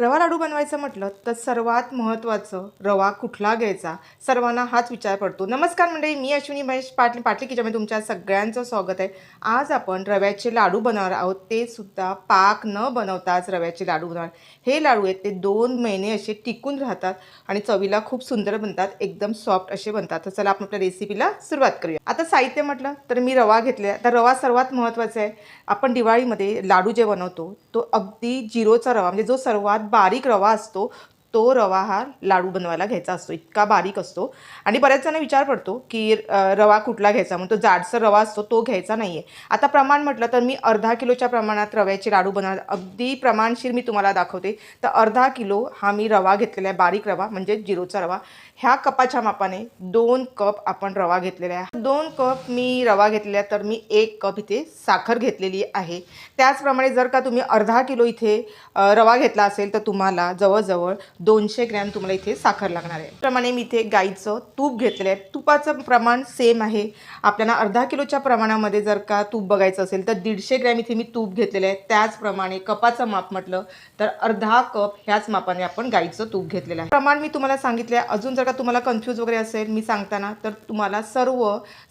रवा लाडू बनवायचं म्हटलं तर सर्वात महत्त्वाचं रवा कुठला घ्यायचा? सर्वांना हाच विचार पडतो. नमस्कार मंडळी मी अश्विनी महेश पाटली पाटली किचनमध्ये तुमच्या सगळ्यांचं स्वागत आहे. आज आपण रव्याचे लाडू बनवणार आहोत. ते सुद्धा पाक न बनवताच रव्याचे लाडू बनवणार. हे लाडू आहेत ते दोन महिने असे टिकून राहतात आणि चवीला खूप सुंदर बनतात एकदम सॉफ्ट असे बनतात. तर चला आपण आपल्या रेसिपीला सुरुवात करूया. आता साहित्य म्हटलं तर मी रवा घेतला तर रवा सर्वात महत्त्वाचा आहे. आपण दिवाळीमध्ये लाडू जे बनवतो तो अगदी जिरोचा रवा म्हणजे जो सर्वात बारीक रवा असतो तो रवा हा लाडू बनवायला घ्यायचा असतो. इतका बारीक असतो. आणि बऱ्याच जणांना विचार पडतो की रवा कुठला घ्यायचा? म्हणून तो जाडसर रवा असतो तो घ्यायचा नाही आहे आता प्रमाण म्हटलं तर मी अर्धा किलोच्या प्रमाणात रव्याचे लाडू बनव अगदी प्रमाणशीर मी तुम्हाला दाखवते. तर अर्धा किलो हा मी रवा घेतलेला आहे बारीक रवा म्हणजे जिरोचा रवा. ह्या कपाच्या मापाने दोन कप आपण रवा घेतलेला आहे. दोन कप मी रवा घेतलेला आहे तर मी एक कप इथे साखर घेतलेली आहे. त्याचप्रमाणे जर का तुम्ही अर्धा किलो इथे रवा घेतला असेल तर तुम्हाला जवळजवळ दोनशे ग्रॅम तुम्हाला इथे साखर लागणार आहे. प्रमाणे मी इथे गाईचं तूप घेतलेलं आहे. तुपाचं प्रमाण सेम आहे. आपल्याला अर्धा किलोच्या प्रमाणामध्ये जर का तूप बघायचं असेल तर दीडशे ग्रॅम इथे मी तूप घेतलेलं आहे. त्याचप्रमाणे कपाचं माप म्हटलं तर अर्धा कप ह्याच मापाने आपण गाईचं तूप घेतलेलं आहे. प्रमाण मी तुम्हाला सांगितलं आहे. अजून जर का तुम्हाला कन्फ्यूज वगैरे असेल मी सांगताना तर तुम्हाला सर्व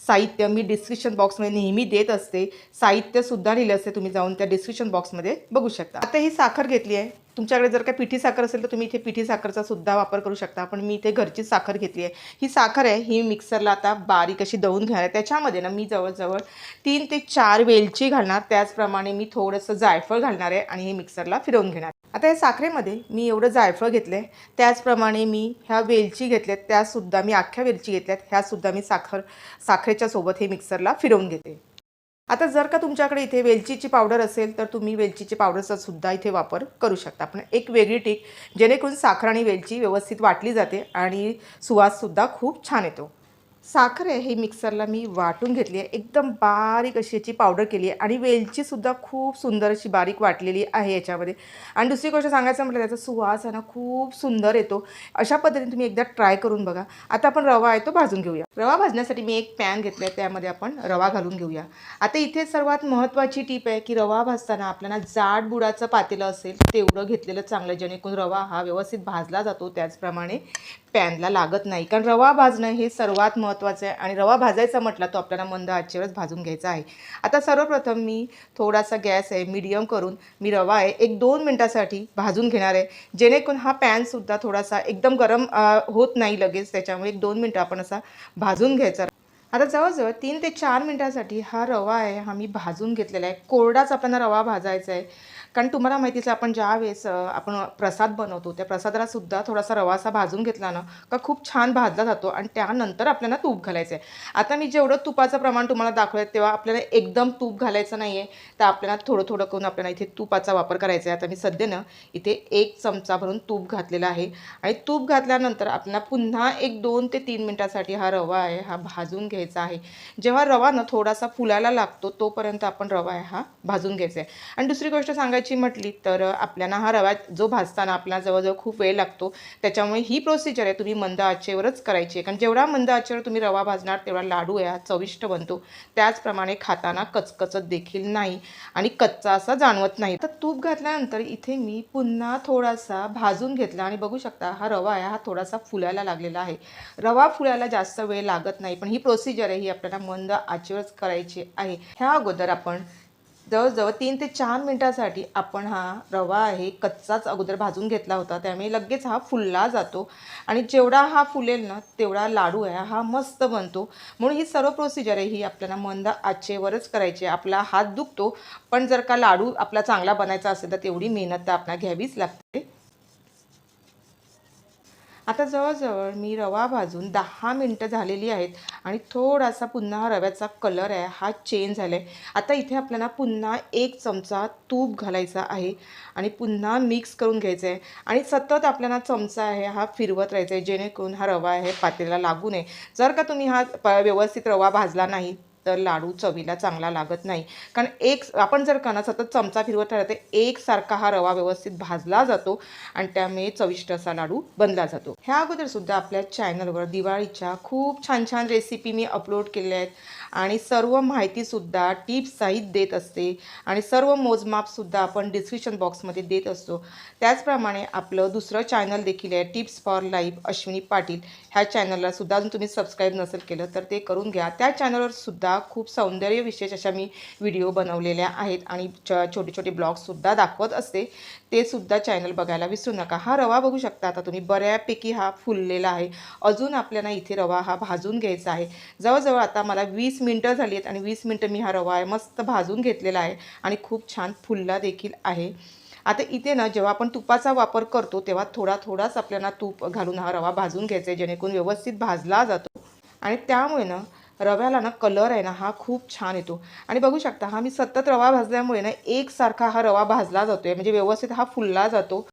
साहित्य मी डिस्क्रिप्शन बॉक्समध्ये नेहमी देत असते. साहित्यसुद्धा लिहिलं असते तुम्ही जाऊन त्या डिस्क्रिप्शन बॉक्समध्ये बघू शकता. आता ही साखर घेतली आहे. तुमच्याकडे जर का पिठी साखर असेल तर तुम्ही इथे पिठी साखरचा सुद्धा वापर करू शकता. पण मी इथे घरची साखर घेतली आहे. ही साखर आहे ही मिक्सरला आता बारीक अशी दळून घेणार आहे. त्याच्यामध्ये ना मी जवळजवळ तीन ते चार वेलची घालणार. त्याचप्रमाणे मी थोडंसं जायफळ घालणार आहे आणि हे मिक्सरला फिरवून घेणार आता या साखरेमध्ये मी एवढं जायफळ घेतलं आहे त्याचप्रमाणे मी ह्या वेलची घेतल्यात त्यासुद्धा मी अख्ख्या वेलची घेतल्यात. ह्यासुद्धा मी साखर साखरेच्या सोबत हे मिक्सरला फिरवून घेते. आता जर का तुमच्याकडे इथे वेलचीची पावडर असेल तर तुम्ही वेलचीची पावडरचा सुद्धा इथे वापर करू शकता. पण एक वेगळी टिक जेणेकरून साखर आणि वेलची व्यवस्थित वाटली जाते आणि सुवाससुद्धा खूप छान येतो. साखर आहे ही मिक्सरला मी वाटून घेतली आहे. एकदम बारीक अशी याची पावडर केली आहे आणि वेलचीसुद्धा खूप सुंदर अशी बारीक वाटलेली आहे याच्यामध्ये. आणि दुसरी गोष्ट सांगायचं म्हटलं त्याचा सुवास आहे ना खूप सुंदर येतो. अशा पद्धतीने तुम्ही एकदा ट्राय करून बघा. आता आपण रवा आहे तो भाजून घेऊया. रवा भाजण्यासाठी मी एक पॅन घेतला आहे त्यामध्ये आपण रवा घालून घेऊया. आता इथे सर्वात महत्त्वाची टीप आहे की रवा भाजताना आपल्याला जाड बुडाचं पातेलं असेल तेवढं घेतलेलं चांगलं जेणेकरून रवा हा व्यवस्थित भाजला जातो. त्याचप्रमाणे पॅनला लागत नाही. कारण रवा भाजणं हे सर्वात महत्त्वाचं आहे. आणि रवा भाजायचा म्हटला तो आपल्याला मंद आचेवरच भाजून घ्यायचा आहे. आता सर्वप्रथम मी थोडासा गॅस आहे मीडियम करून मी रवा आहे एक दोन मिनटासाठी भाजून घेणार आहे. जेणेकरून हा पॅनसुद्धा थोडासा एकदम गरम होत नाही लगेच त्याच्यामुळे एक दोन मिनटं आपण असा भाजून घ्यायचा. आता जवळजवळ तीन ते चार मिनटासाठी हा रवा आहे हा मी भाजून घेतलेला आहे. कोरडाच आपल्याला रवा भाजायचा आहे. कारण तुम्हाला माहितीच आहे आपण ज्या वेळेस आपण प्रसाद बनवतो त्या प्रसादाला सुद्धा थोडासा रवा असा भाजून घेतला ना का खूप छान भाजला जातो आणि त्यानंतर आपल्याला तूप घालायचं आहे आता मी जेवढं तुपाचं प्रमाण तुम्हाला दाखवलं तेव्हा आपल्याला एकदम तूप घालायचं नाही आहे तर आपल्याला थोडं थोडं करून आपल्याला इथे तुपाचा वापर करायचा आहे आता मी सध्या ना इथे एक चमचा भरून तूप घातलेला आहे. आणि तूप घातल्यानंतर आपल्याला पुन्हा एक दोन ते तीन मिनटासाठी हा रवा आहे हा भाजून घ्यायचा आहे. जेव्हा रवा ना थोडासा फुलायला लागतो तोपर्यंत आपण रवा आहे हा भाजून घ्यायचा आहे आणि दुसरी गोष्ट सांगायची म्हटली तर आपल्याला हा रवा जो भाजताना आपल्याला जवळजवळ खूप वेळ लागतो त्याच्यामुळे ही प्रोसिजर आहे तुम्ही मंद आचेवरच करायची आहे. कारण जेवढा मंद आचेवर तुम्ही रवा भाजणार तेवढा लाडू आहे हा चविष्ट बनतो. त्याचप्रमाणे खाताना कचकचत देखील नाही आणि कच्चा असा जाणवत नाही. तर तूप घातल्यानंतर इथे मी पुन्हा थोडासा भाजून घेतला आणि बघू शकता हा रवा आहे हा थोडासा फुलायला लागलेला आहे. रवा फुलायला जास्त वेळ लागत नाही पण ही प्रोसिजर आहे ही आपल्याला मंद आचेवरच करायची आहे. ह्या अगोदर आपण जवळजवळ तीन ते चार मिनटासाठी आपण हा रवा आहे कच्चाच अगोदर भाजून घेतला होता. त्यामुळे लगेच हा फुलला जातो. आणि जेवढा हा फुलेल ना तेवढा लाडू आहे हा मस्त बनतो. म्हणून ही सर्व प्रोसिजर आहे ही आपल्याला मंद आचेवरच करायची आपला हात दुखतो पण जर का लाडू आपला चांगला बनायचा असेल तर तेवढी मेहनत तर आपल्याला घ्यावीच लागते. आता जवळजवळ मी रवा भाजून दहा मिनटं झालेली आहेत आणि थोडासा पुन्हा रव्याचा कलर आहे हा चेंज झाला आहे आता इथे आपल्याला पुन्हा एक चमचा तूप घालायचा आहे आणि पुन्हा मिक्स करून घ्यायचं आहे आणि सतत आपल्याला चमचा आहे हा फिरवत राहायचा आहे जेणेकरून हा रवा आहे पातेला लागू नये. जर का तुम्ही हा प व्यवस्थित रवा भाजला नाही तर लाडू चवीला चांगला लागत नाही. कारण एक आपण जर का ना सतत चमचा फिरवत राहिला तर एकसारखा हा रवा व्यवस्थित भाजला जातो आणि त्यामुळे चविष्ट असा लाडू बनला जातो. ह्या अगोदरसुद्धा आपल्या चॅनलवर दिवाळीच्या खूप छान छान रेसिपी मी अपलोड केलेल्या आहेत. आणि सर्व माहितीसुद्धा टिप्ससहित देत असते. आणि सर्व मोजमापसुद्धा आपण डिस्क्रिप्शन बॉक्समध्ये देत असतो. त्याचप्रमाणे आपलं दुसरं चॅनल देखील आहे tips for life Ashwini Patil. ह्या चॅनलला सुद्धा अजून तुम्ही सबस्क्राईब नसेल केलं तर ते करून घ्या. त्या चॅनलवर सुद्धा खूप सौंदर्य विशेष अशा मी व्हिडिओ बनवलेल्या आहेत आणि छ छोटे छोटे ब्लॉग्ससुद्धा दाखवत असते. ते सुद्धा चॅनल बघायला विसरू नका. हा रवा बघू शकता. आता तुम्ही बऱ्यापैकी हा फुललेला आहे. अजून आपल्याला इथे रवा हा भाजून घ्यायचा आहे. जवळजवळ आता मला वीस मिनटं झाली आहेत आणि वीस मिनटं मी हा रवा आहे मस्त भाजून घेतलेला आहे आणि खूप छान फुलला देखील आहे. आता इथे ना जेव्हा आपण तुपाचा वापर करतो तेव्हा थोडा थोडाच आपल्याला तूप घालून हा रवा भाजून घ्यायचा आहे जेणेकरून व्यवस्थित भाजला जातो. आणि त्यामुळे ना रव्याला ना कलर आहे ना हा खूप छान येतो. आणि बघू शकता हा मी सतत रवा भाजल्यामुळे ना एकसारखा हा रवा भाजला जातो आहे म्हणजे व्यवस्थित हा फुलला जातो.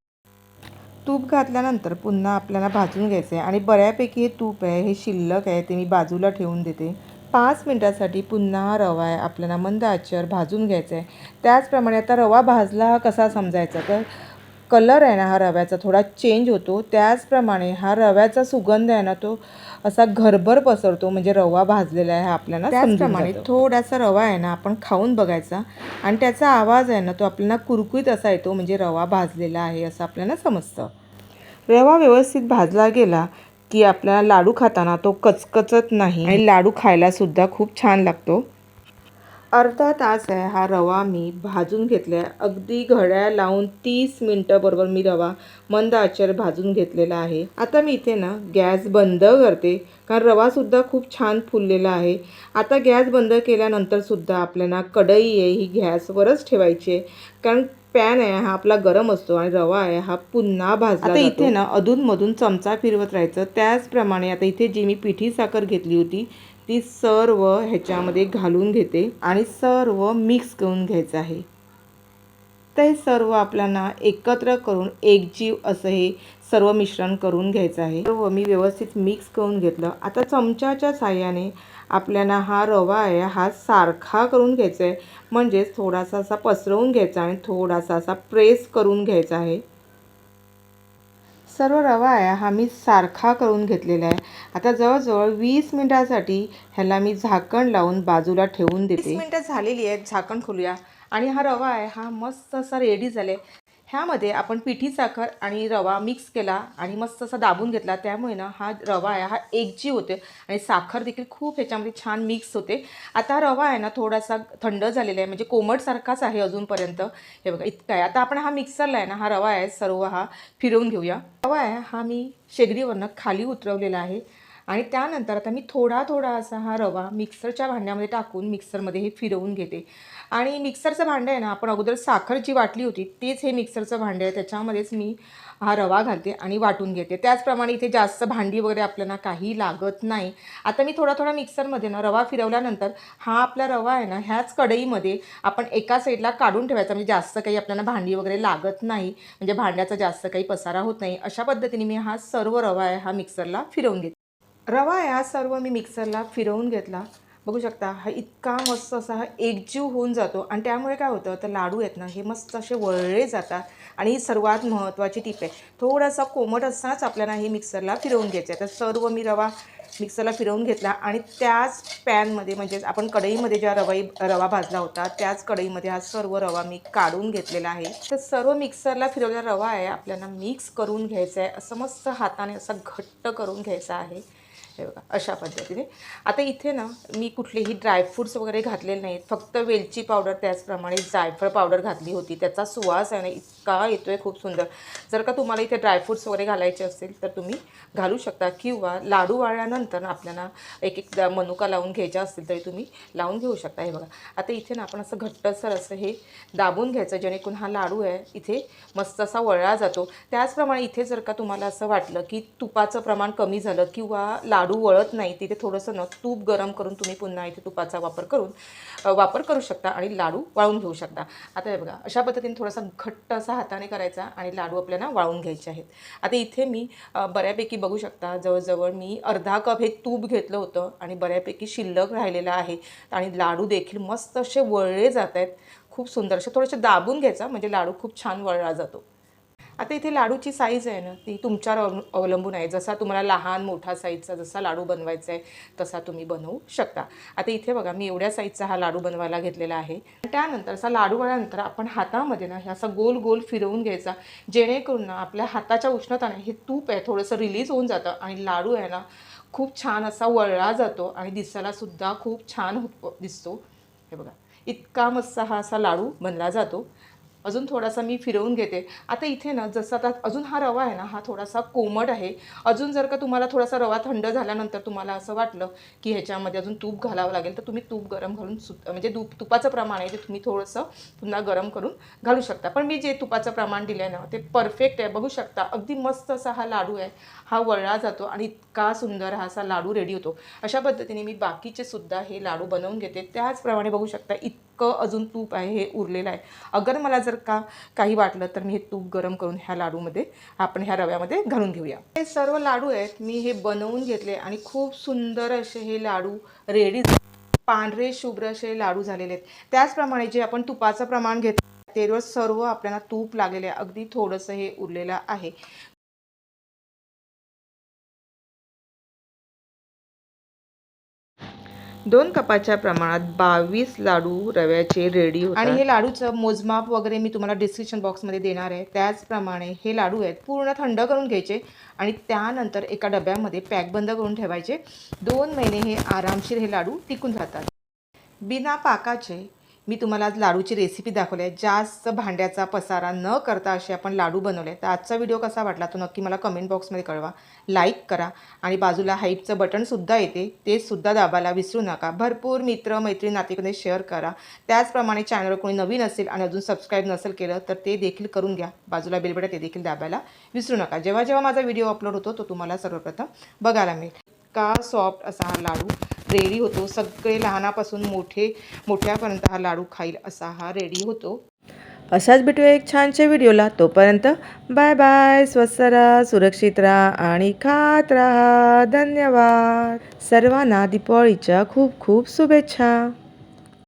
तूप घातल्यानंतर पुन्हा आपल्याला भाजून घ्यायचं आहे आणि बऱ्यापैकी हे तूप आहे हे शिल्लक आहे ते मी बाजूला ठेवून देते. पाच मिनटासाठी पुन्हा हा रवा आहे आपल्याला मंद आचेवर भाजून घ्यायचा आहे त्याचप्रमाणे आता रवा भाजला हा कसा समजायचा? तर कलर आहे ना हा रव्याचा थोडा चेंज होतो. त्याचप्रमाणे हा रव्याचा सुगंध आहे ना तो असा घरभर पसरतो म्हणजे रवा भाजलेला आहे हा आपल्याला त्याचप्रमाणे थोडासा रवा आहे ना आपण खाऊन बघायचा. आणि त्याचा आवाज आहे ना तो आपल्याला कुरकुरीत असा येतो म्हणजे रवा भाजलेला आहे असं आपल्याला समजतं. रवा व्यवस्थित भाजला गेला की आपल्याला लाडू खाताना तो कचकचत नाही. आणि लाडू खायला सुद्धा खूप छान लागतो. अर्धा तास आहे हा रवा मी भाजून घेतला आहे अगदी घड्याळ लावून तीस मिनटं बरोबर मी रवा मंद आचार भाजून घेतलेला आहे. आता मी इथे ना गॅस बंद करते. कारण रवासुद्धा खूप छान फुललेला आहे. आता गॅस बंद केल्यानंतरसुद्धा आपल्याला कढई आहे ही गॅसवरच ठेवायची आहे. कारण पॅन आहे हा आपला गरम असतो आणि रवा आहे हा पुन्हा भाजला आता इथे ना अधूनमधून चमचा फिरवत राहायचं. त्याचप्रमाणे आता इथे जी मी पिठी साखर घेतली होती ती सर्व ह्याच्यामध्ये घालून घेते आणि सर्व मिक्स करून घ्यायचं आहे. तर हे सर्व आपल्याला एकत्र करून एकजीव असं हे सर्व मिश्रण करून घ्यायचं आहे. सर्व मी व्यवस्थित मिक्स करून घेतलं. आता चमच्याच्या साह्याने आपल्याला हा रवा आहे हा सारखा करून घ्यायचा आहे म्हणजेच थोडासा असा पसरवून घ्यायचा आणि थोडासा असा प्रेस करून घ्यायचा आहे. सर्व रवा आहे हा मी सारखा करून घेतलेला आहे. आता जवळजवळ वीस मिनिटासाठी ह्याला मी झाकण लावून बाजूला ठेवून देते. वीस मिनटं झालेली आहेत झाकण खोलूया. आणि हा रवा आहे हा मस्त असा रेडी झाले ह्यामध्ये आपण पिठी साखर आणि रवा मिक्स केला आणि मस्त असा दाबून घेतला. त्यामुळे ना हा रवा आहे हा एकजीव होते आणि साखर देखील खूप ह्याच्यामध्ये छान मिक्स होते. आता रवा आहे ना थोडासा थंड झालेला आहे. म्हणजे कोमटसारखाच आहे अजूनपर्यंत. हे बघा इतका आहे. आता आपण हा मिक्सरला आहे ना हा रवा आहे सर्व हा फिरवून घेऊया. रवा आहे हा मी शेगडीवरनं खाली उतरवलेला आहे. आणि त्यानंतर आता मी थोडा थोडा असा हा रवा मिक्सरच्या भांड्यामध्ये टाकून मिक्सरमध्ये हे फिरवून घेते. आणि मिक्सरचं भांडं आहे ना आपण अगोदर साखर जी वाटली होती तेच हे मिक्सरचं भांडं आहे. त्याच्यामध्येच मी हा रवा घालते आणि वाटून घेते. त्याचप्रमाणे इथे जास्त भांडी वगैरे आपल्याला काही लागत नाही. आता मी थोडा थोडा मिक्सरमध्ये ना रवा फिरवल्यानंतर हा आपला रवा आहे ना ह्याच कढईमध्ये आपण एका साईडला काढून ठेवायचा. म्हणजे जास्त काही आपल्याला भांडी वगैरे लागत नाही. म्हणजे भांड्याचा जास्त काही पसारा होत नाही. अशा पद्धतीने मी हा सर्व रवा आहे हा मिक्सरला फिरवून घेते. रवा आहे हा सर्व मी मिक्सरला फिरवून घेतला. बघू शकता हा इतका मस्त असा हा एकजीव होऊन जातो. आणि त्यामुळे काय होतं तर लाडू आहेत ना हे मस्त असे वळले जातात. आणि ही सर्वात महत्त्वाची टीप आहे. थोडासा कोमट असतानाच आपल्याला हे मिक्सरला फिरवून घ्यायचं आहे. तर सर्व मी रवा मिक्सरला फिरवून घेतला. आणि त्याच पॅनमध्ये म्हणजेच आपण कढईमध्ये ज्या रवाई रवा भाजला होता त्याच कढईमध्ये हा सर्व रवा मी काढून घेतलेला आहे. तर सर्व मिक्सरला फिरवलेला रवा आहे आपल्याला मिक्स करून घ्यायचा आहे. असं मस्त हाताने असं घट्ट करून घ्यायचा आहे. हे बघा अशा पद्धतीने. आता इथे ना मी कुठलेही ड्रायफ्रूट्स वगैरे घातलेले नाहीत. फक्त वेलची पावडर त्याचप्रमाणे जायफळ पावडर घातली होती. त्याचा सुवास आहे ना इतका येतो आहे खूप सुंदर. जर का तुम्हाला इथे ड्रायफ्रूट्स वगैरे घालायचे असतील तर तुम्ही घालू शकता. किंवा लाडू वाळल्यानंतर आपल्याला एक एक मनुका लावून घ्यायच्या असतील तरी तुम्ही लावून घेऊ शकता. हे बघा आता इथे ना आपण असं घट्टसर असं हे दाबून घ्यायचं जेणेकरून हा लाडू आहे इथे मस्त असा वळला जातो. त्याचप्रमाणे इथे जर का तुम्हाला असं वाटलं की तुपाचं प्रमाण कमी झालं किंवा लाडू लाडू वळत नाही तिथे थोडंसं न तूप गरम करून तुम्ही पुन्हा इथे तुपाचा वापर करून वापर करू शकता आणि लाडू वाळून घेऊ शकता. आता हे बघा अशा पद्धतीने थोडासा घट्ट असा हाताने करायचा आणि लाडू आपल्याला वाळून घ्यायचे आहेत. आता इथे मी बऱ्यापैकी बघू शकता जवळजवळ मी अर्धा कप हे तूप घेतलं होतं आणि बऱ्यापैकी शिल्लक राहिलेलं आहे आणि लाडू देखील मस्त असे वळले जात आहेत. खूप सुंदर असे थोडेसे दाबून घ्यायचा म्हणजे लाडू खूप छान वळला जातो. आता इथे लाडूची साईज आहे ना ती तुमच्यावर अवलंबून आहे. जसा तुम्हाला लहान मोठा साईजचा जसा लाडू बनवायचा आहे तसा तुम्ही बनवू शकता. आता इथे बघा मी एवढ्या साईजचा हा लाडू बनवायला घेतलेला आहे. त्यानंतर असा लाडू वळल्यानंतर आपण हातामध्ये ना असा गोल गोल फिरवून घ्यायचा. जेणेकरून ना आपल्या हाताच्या उष्णताने हे तूप आहे थोडंसं रिलीज होऊन जातं आणि लाडू आहे ना खूप छान असा वळला जातो आणि दिसायलासुद्धा खूप छान होत दिसतो. हे बघा इतका मस्त हा असा लाडू बनला जातो. अजून थोडासा मी फिरवून घेते. आता इथे ना जसं आता अजून हा रवा आहे ना हा थोडासा कोमट आहे. अजून जर का तुम्हाला थोडासा रवा थंड झाल्यानंतर तुम्हाला असं वाटलं की ह्याच्यामध्ये अजून तूप घालावं लागेल तर तुम्ही तूप गरम घालून सु म्हणजे तूप तुपाचं प्रमाण आहे ते तुम्ही थोडंसं पुन्हा गरम करून घालू शकता. पण मी जे तुपाचं प्रमाण दिलं आहे ना ते परफेक्ट आहे. बघू शकता अगदी मस्त असा हा लाडू आहे. हा वळला जातो आणि इतका सुंदर हा असा लाडू रेडी होतो. अशा पद्धतीने मी बाकीचे सुद्धा हे लाडू बनवून घेते. त्याचप्रमाणे बघू शकता इतकं अजून तूप आहे हे उरलेलं आहे. अगर मला जर का काही वाटलं तर मी हे तूप गरम करून ह्या लाडूमध्ये आपण ह्या रव्यामध्ये घालून घेऊया. हे सर्व लाडू आहेत मी हे बनवून घेतले आणि खूप सुंदर असे हे लाडू रेडी पांढरे शुभ्र असे लाडू झालेले आहेत. त्याचप्रमाणे जे आपण तुपाचं प्रमाण घेत तेवर सर्व आपल्याला तूप लागलेले आहे. अगदी थोडंसं हे उरलेलं आहे. दोन कपाच्या प्रमाणात बावीस लाडू रव्याचे रेडी आणि हे लाडूचं मोजमाप वगैरे मी तुम्हाला डिस्क्रिप्शन बॉक्समध्ये देणार आहे. त्याचप्रमाणे हे लाडू आहेत पूर्ण थंड करून घ्यायचे आणि त्यानंतर एका डब्यामध्ये पॅक बंद करून ठेवायचे. दोन महिने हे आरामशीर हे लाडू टिकून राहतात. बिना पाकाचे मी तुम्हाला आज लाडूची रेसिपी दाखवली आहे. जास्त भांड्याचा पसारा न करता असे आपण लाडू बनवले तर आजचा व्हिडिओ कसा वाटला तो नक्की मला कमेंट बॉक्समध्ये कळवा. लाईक करा आणि बाजूला हाईपचं बटनसुद्धा येते. ते सुद्धा दाबायला विसरू नका. भरपूर मित्र मैत्रीण नातेकडे शेअर करा. त्याचप्रमाणे चॅनलवर कोणी नवीन असेल आणि अजून सबस्क्राईब नसेल केलं तर ते देखील करून घ्या. बाजूला बेलबटा ते देखील दाबायला विसरू नका. जेव्हा जेव्हा माझा व्हिडिओ अपलोड होतो तो तुम्हाला सर्वप्रथम बघायला मिळेल. का सॉफ्ट असा हा लाडू? रेडी होतो. सगळे लहानापासून मोठे मोठ्यापर्यंत हा लाडू खाईल असा हा रेडी होतो. असाच भेटूया एक छानशा व्हिडिओला. तोपर्यंत बाय बाय. स्वस्त राहा सुरक्षित राहा आणि खात राहा. धन्यवाद. सर्वांना दीपावळीच्या खूप खूप शुभेच्छा.